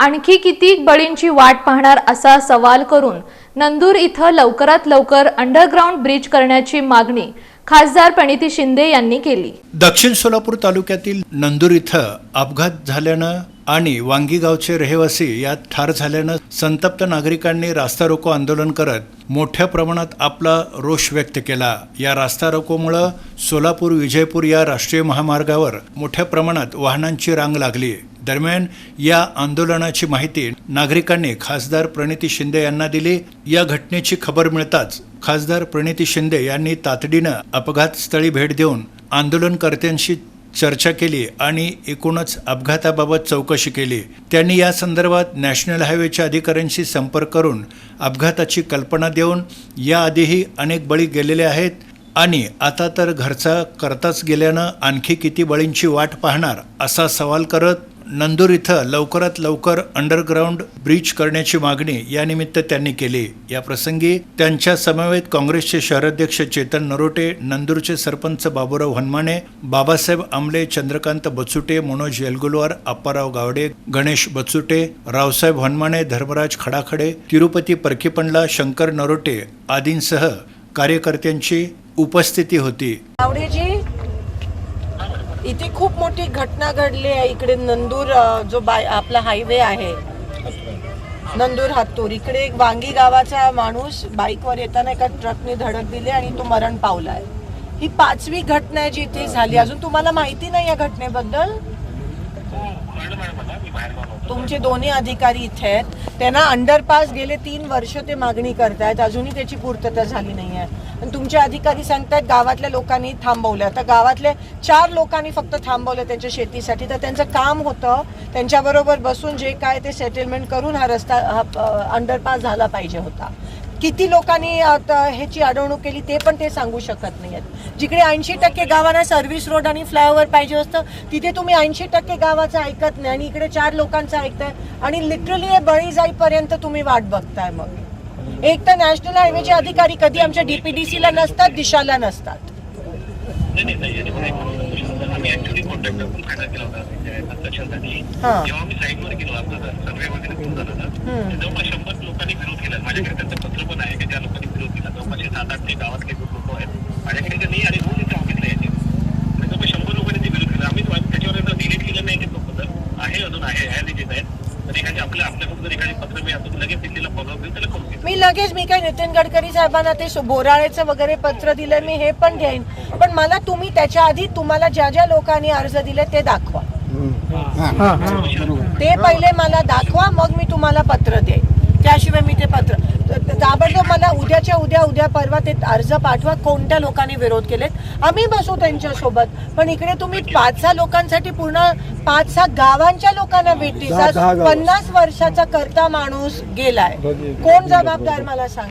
आणखी किती बळींची वाट पाहणार असा सवाल करून नंदूर इथं लवकरात लवकर अंडरग्राऊंड ब्रिज करण्याची मागणी खासदार प्रणिती शिंदे यांनी केली. दक्षिण सोलापूर तालुक्यातील नंदूर इथं अपघात झाल्यानं आणि वांगी गावचे रहिवासी यात ठार झाल्यानं संतप्त नागरिकांनी रास्ता रोको आंदोलन करत मोठ्या प्रमाणात आपला रोष व्यक्त केला. या रास्ता रोकोमुळं सोलापूर विजयपूर या राष्ट्रीय महामार्गावर मोठ्या प्रमाणात वाहनांची रांग लागली. दरम्यान या आंदोलनाची माहिती नागरिकांनी खासदार प्रणिती शिंदे यांना दिली. या घटनेची खबर मिळताच खासदार प्रणिती शिंदे यांनी तातडीनं अपघातस्थळी भेट देऊन आंदोलनकर्त्यांशी चर्चा केली आणि एकूणच अपघाताबाबत चौकशी केली. त्यांनी या संदर्भात नॅशनल हायवेच्या अधिकाऱ्यांशी संपर्क करून अपघाताची कल्पना देऊन याआधीही अनेक बळी गेलेले आहेत आणि आता तर घरचा करताच गेल्यानं आणखी किती बळींची वाट पाहणार असा सवाल करत नंदूर इथं लवकरात लवकर अंडरग्राऊंड ब्रिज करण्याची मागणी यानिमित्त त्यांनी केली. या प्रसंगी त्यांच्या समवेत काँग्रेसचे शहराध्यक्ष चेतन नरोटे नंदूरचे सरपंच बाबूराव हनमाने बाबासाहेब आमले चंद्रकांत बचुटे मनोज येलगुलवार अप्पाराव गावडे गणेश बचुटे रावसाहेब हनमाने धर्मराज खडाखडे तिरुपती परखीपंडला शंकर नरोटे आदींसह कार्यकर्त्यांची उपस्थिती होती. इथे खूप मोठी घटना घडली आहे. इकडे नंदूर जो बाय आपला हायवे आहे. नंदूर हातूर. इकडे एक वांगी गावाचा माणूस बाईकवर येताना एका ट्रकने धडक दिली आणि तो मरण पावला आहे ही पाचवी घटना आहे जी इथे झाली. अजून तुम्हाला माहिती नाही या घटनेबद्दल? तुमचे दोन्ही अधिकारी इथे आहेत. त्यांना अंडरपास गेले तीन वर्ष ते मागणी करतायत. अजूनही त्याची पूर्तता झाली नाही आहे. आणि तुमचे अधिकारी सांगतायत गावातल्या लोकांनी थांबवलं. आता गावातले चार लोकांनी फक्त थांबवलं त्यांच्या शेतीसाठी. तर त्यांचं काम होतं. त्यांच्याबरोबर बसून जे काय ते सेटलमेंट करून हा रस्ता हा अंडरपास झाला पाहिजे होता. किती लोकांनी आता ह्याची अडवणूक केली ते पण ते सांगू शकत नाही आहेत जिकडे ऐंशी टक्के गावांना सर्व्हिस रोड आणि फ्लायओव्हर पाहिजे असतं तिथे तुम्ही ऐंशी टक्के गावाचं ऐकत नाही आणि इकडे चार लोकांचं ऐकताय आणि लिटरली हे बळी जाईपर्यंत तुम्ही वाट बघताय मग. एक तर नॅशनल हायवेचे अधिकारी कधी आमच्या डीपीडीसीला नसतात दिशाला नसतात. नाही, नाही, नाही, नाही, नाही. आम्ही ऍक्च्युली कॉन्टॅक्ट करून फायदा केला होता. कन्स्ट्रक्शनसाठी हा. जेव्हा आम्ही साईटवर गेलो आपला सर्वे वगैरे सुरू झाला ना हम्म. जवळपास शंभर लोकांनी विरोध केला माझ्याकडे त्यांचं पत्र पण आहे की ज्या लोकांनी विरोध केला गावातले लोक आहेत. माझ्याकडे ते नाही आणि रोज इथे ऑफिसला यायचे. शंभर लोकांनी ते विरोध केला. आम्ही त्याच्यावर डिलीट केलं नाही ते लोक तर आहे अजून आहे ॲज इट इज आहेत. तर एखादी आपल्या आपल्याकडून जर एखादी पत्र मी लगेच दिल्लीला त्याला करून मी लगेच मी काय नितीन गडकरी साहेबांना ते बोराळेचं वगैरे पत्र दिलंय मी हे पण घेईन. पण मला तुम्ही त्याच्या आधी तुम्हाला ज्या ज्या लोकांनी अर्ज दिले ते दाखवा. ते पहिले मला दाखवा मग मी तुम्हाला पत्र देईन. त्याशिवाय मी ते पत्र त- त- ताबडतोब मला उद्याच्या उद्या उद्या परवा ते अर्ज पाठवा. कोणत्या लोकांनी विरोध केलेत? आम्ही बसू त्यांच्यासोबत. पण इकडे तुम्ही पाच सहा लोकांसाठी पूर्ण पाच सहा गावांच्या लोकांना गावं. पन्नास वर्षाचा करता माणूस गेलाय. कोण जबाबदार मला सांग?